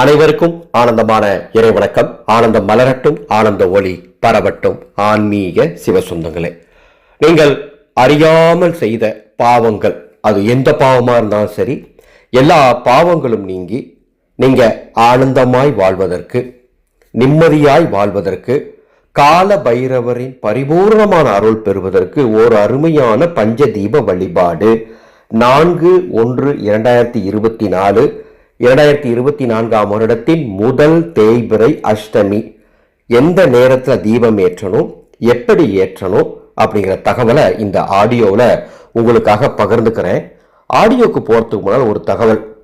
அனைவருக்கும் ஆனந்தமான இறை வணக்கம். ஆனந்தம் மலரட்டும் ஆனந்த ஒளி பரவட்டும். ஆன்மீக சிவசொந்தங்களே நீங்கள் அறியாமல் செய்த பாவங்கள் அது எந்த பாவமாக இருந்தாலும் சரி எல்லா பாவங்களும் நீங்கி நீங்கள் ஆனந்தமாய் வாழ்வதற்கு நிம்மதியாய் வாழ்வதற்கு கால பைரவரின் பரிபூர்ணமான அருள் பெறுவதற்கு ஓர் அருமையான பஞ்சதீப வழிபாடு. நான்கு ஒன்று இரண்டாயிரத்தி இருபத்தி நாலு இரண்டாயிரத்தி இருபத்தி நான்காம் வருடத்தின் முதல் தேய்பிறை அஷ்டமி. எந்த நேரத்தில் தீபம் ஏற்றணும் எப்படி ஏற்றணும் அப்படிங்கிற தகவலை இந்த ஆடியோவில் உங்களுக்காக பகிர்ந்துக்கிறேன். ஆடியோக்கு போகிறதுக்கு முன்னால் ஒரு தகவல்.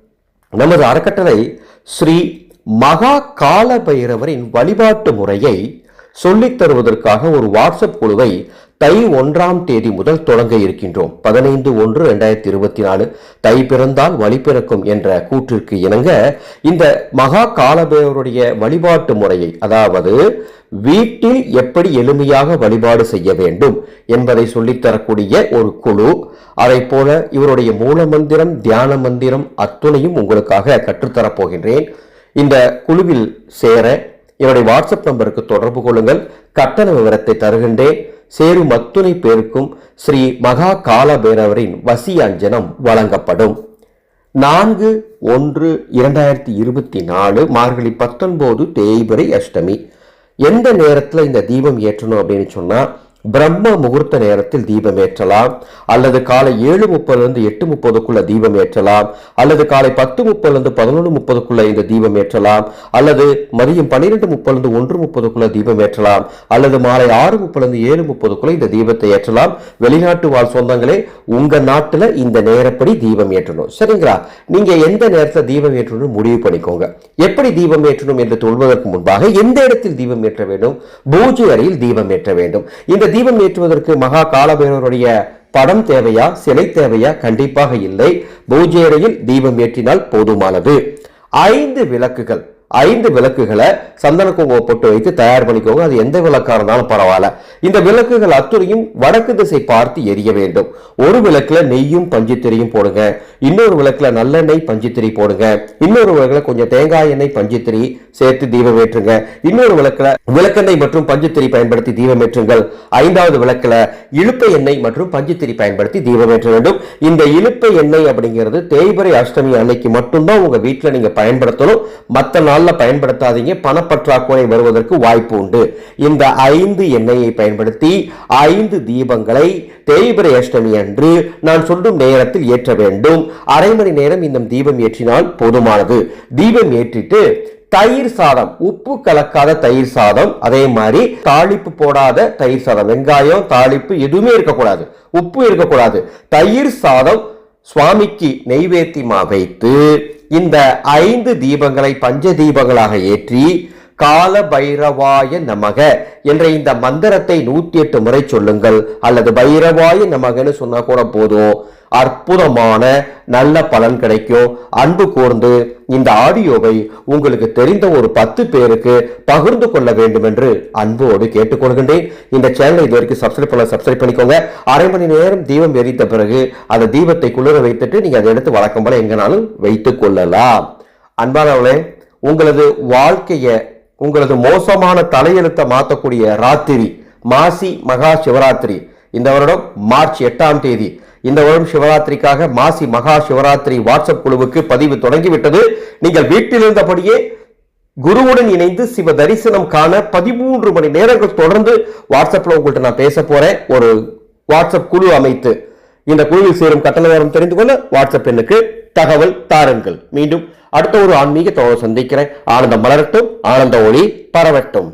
நமது அறக்கட்டளை ஸ்ரீ மகா கால பைரவரின் வழிபாட்டு முறையை சொல்லித் தருவதற்காக ஒரு வாட்ஸ்அப் குழுவை தை ஒன்றாம் தேதி முதல் தொடங்க இருக்கின்றோம். பதினைந்து ஒன்று ரெண்டாயிரத்தி இருபத்தி நாலு தை பிறந்தால் வழி பிறக்கும் என்ற கூற்றிற்கு இணங்க இந்த மகா காலபேவருடைய வழிபாட்டு முறையை அதாவது வீட்டில் எப்படி எளிமையாக வழிபாடு செய்ய வேண்டும் என்பதை சொல்லித்தரக்கூடிய ஒரு குழு அதை போல இவருடைய மூல மந்திரம் தியான மந்திரம் அத்துணையும் உங்களுக்காக கற்றுத்தரப்போகின்றேன் இந்த குழுவில் சேர என்னுடைய வாட்ஸ்அப் நம்பருக்கு தொடர்பு கொள்ளுங்கள். கட்டண விவரத்தை தருகின்றேன். சேரும் அத்துணை பேருக்கும் ஸ்ரீ மகா கால பேரவரின் வசி அஞ்சனம் வழங்கப்படும். நான்கு ஒன்று இரண்டாயிரத்தி இருபத்தி நாலு மார்கழி பத்தொன்பது தேய்பிரை அஷ்டமி. எந்த நேரத்தில் இந்த தீபம் ஏற்றணும் அப்படின்னு சொன்னால் பிரம்ம முகூர்த்த நேரத்தில் தீபம் ஏற்றலாம். அல்லது காலை ஏழு முப்பதுலேருந்து எட்டு முப்பதுக்குள்ள தீபம் ஏற்றலாம். அல்லது காலை பத்து முப்பதுலேருந்து பதினொன்று முப்பதுக்குள்ள இந்த தீபம் ஏற்றலாம். அல்லது மதியம் பன்னிரெண்டு முப்பதுலேருந்து ஒன்று முப்பதுக்குள்ள தீபம் ஏற்றலாம். அல்லது மாலை ஆறு முப்பதுலேருந்து ஏழு முப்பதுக்குள்ள இந்த தீபத்தை ஏற்றலாம். வெளிநாட்டு வாழ் சொந்தங்களே உங்க நாட்டுல இந்த நேரப்படி தீபம் ஏற்றணும். சரிங்களா? நீங்க எந்த நேரத்தில் தீபம் ஏற்றணும் முடிவு பண்ணிக்கோங்க. எப்படி தீபம் ஏற்றணும் என்று சொல்வதற்கு முன்பாக எந்த இடத்தில் தீபம் ஏற்ற வேண்டும்? பூஜை அறையில் தீபம் ஏற்ற வேண்டும். இந்த தீபம் ஏற்றுவதற்கு மகா காலபைரவருடைய படம் தேவையா சிலை தேவையா? கண்டிப்பாக இல்லை. பூஜை அறையில் தீபம் ஏற்றினால் போதுமானது. ஐந்து விளக்குகள். ஐந்து விளக்குகளை சந்தன பொட்டு வைத்து தயார் பண்ணிக்கோங்க. அது எந்த விளக்காக இருந்தாலும் பரவாயில்ல. இந்த விளக்குகள் அத்துறையும் வடக்கு திசை பார்த்து எரிய வேண்டும். ஒரு விளக்குல நெய்யும் பஞ்சுத்திரியும் போடுங்க. இன்னொரு விளக்குல நல்லெண்ணெய் பஞ்சுத்திரி போடுங்க. இன்னொரு விளக்குல கொஞ்சம் தேங்காய் எண்ணெய் பஞ்சுத்திரி சேர்த்து தீபம் ஏற்றுங்க. இன்னொரு விளக்குல விளக்கெண்ணெய் மற்றும் பஞ்சுத்திரி பயன்படுத்தி தீபம் ஏற்றுங்கள். ஐந்தாவது விளக்குல இழுப்பை எண்ணெய் மற்றும் பஞ்சுத்திரி பயன்படுத்தி தீபம் ஏற்ற வேண்டும். இந்த இழுப்பை எண்ணெய் அப்படிங்கிறது தேய்பிரை அஷ்டமி அன்னைக்கு மட்டும்தான் உங்க வீட்டில் நீங்க பயன்படுத்தணும். மற்ற நாள் முதல்ல பயன்படுத்தாதீங்க பணப்பற்றாக்குறை வருவதற்கு வாய்ப்பு உண்டு. இந்த ஐந்து எண்ணெயை பயன்படுத்தி ஐந்து தீபங்களை தேய்பிரை அஷ்டமி அன்று நான் சொல்லும் நேரத்தில் ஏற்ற வேண்டும். அரை மணி நேரம் இந்த தீபம் ஏற்றினால் போதுமானது. தீபம் ஏற்றிட்டு தயிர் சாதம் உப்பு கலக்காத தயிர் சாதம் அதே மாதிரி தாளிப்பு போடாத தயிர் சாதம் வெங்காயம் தாளிப்பு எதுவுமே இருக்கக்கூடாது. உப்பு இருக்கக்கூடாது. தயிர் சாதம் சுவாமிக்கு நெய்வேத்தியமா வைத்து இந்த ஐந்து தீபங்களை பஞ்ச தீபங்களாக ஏற்றி கால பைரவாய நமக என்ற இந்த மந்திரத்தை நூத்தி எட்டு முறை சொல்லுங்கள். அல்லது பைரவாய நமகன்னு சொன்னா கூட போதும். அற்புதமான நல்ல பலன் கிடைக்கும். அன்பு கூர்ந்து இந்த ஆடியோவை உங்களுக்கு தெரிந்த ஒரு பத்து பேருக்கு பகிர்ந்து கொள்ள வேண்டும் என்று அன்போடு கேட்டுக்கொள்கின்றேன் இந்த சேனலை இது வரைக்கும் சப்ஸ்கிரைப் பண்ண சப்ஸ்கிரைப் பண்ணிக்கோங்க. அரை மணி நேரம் தீபம் எரித்த பிறகு அந்த தீபத்தை குளிர வைத்துட்டு நீங்க அதை எடுத்து வழக்கம் போல எங்கனாலும் வைத்துக் கொள்ளலாம். அன்பானவளே உங்களது வாழ்க்கையை உங்களது மோசமான தலையெழுத்தை மாற்றக்கூடிய ராத்திரி மாசி மகா சிவராத்திரி. இந்த வருடம் மார்ச் எட்டாம் தேதி. இந்த வருடம் சிவராத்திரிக்காக மாசி மகா சிவராத்திரி வாட்ஸ்அப் குழுவுக்கு பதிவு தொடங்கிவிட்டது. நீங்கள் வீட்டில் இருந்தபடியே குருவுடன் இணைந்து சிவ தரிசனம் காண பதிமூன்று மணி நேரங்கள் தொடர்ந்து வாட்ஸ்அப்ல உங்கள்கிட்ட நான் பேச போறேன். ஒரு வாட்ஸ்அப் குழு அமைத்து இந்த குழுவில் சேரும் கட்டண நேரம் தெரிந்து கொள்ள வாட்ஸ்அப் எண்ணுக்கு தகவல் தாருங்கள். மீண்டும் அடுத்த ஒரு ஆன்மீக தோழர் சந்திக்கிறேன். ஆனந்தம் மலரட்டும். ஆனந்த ஒளி பரவட்டும்.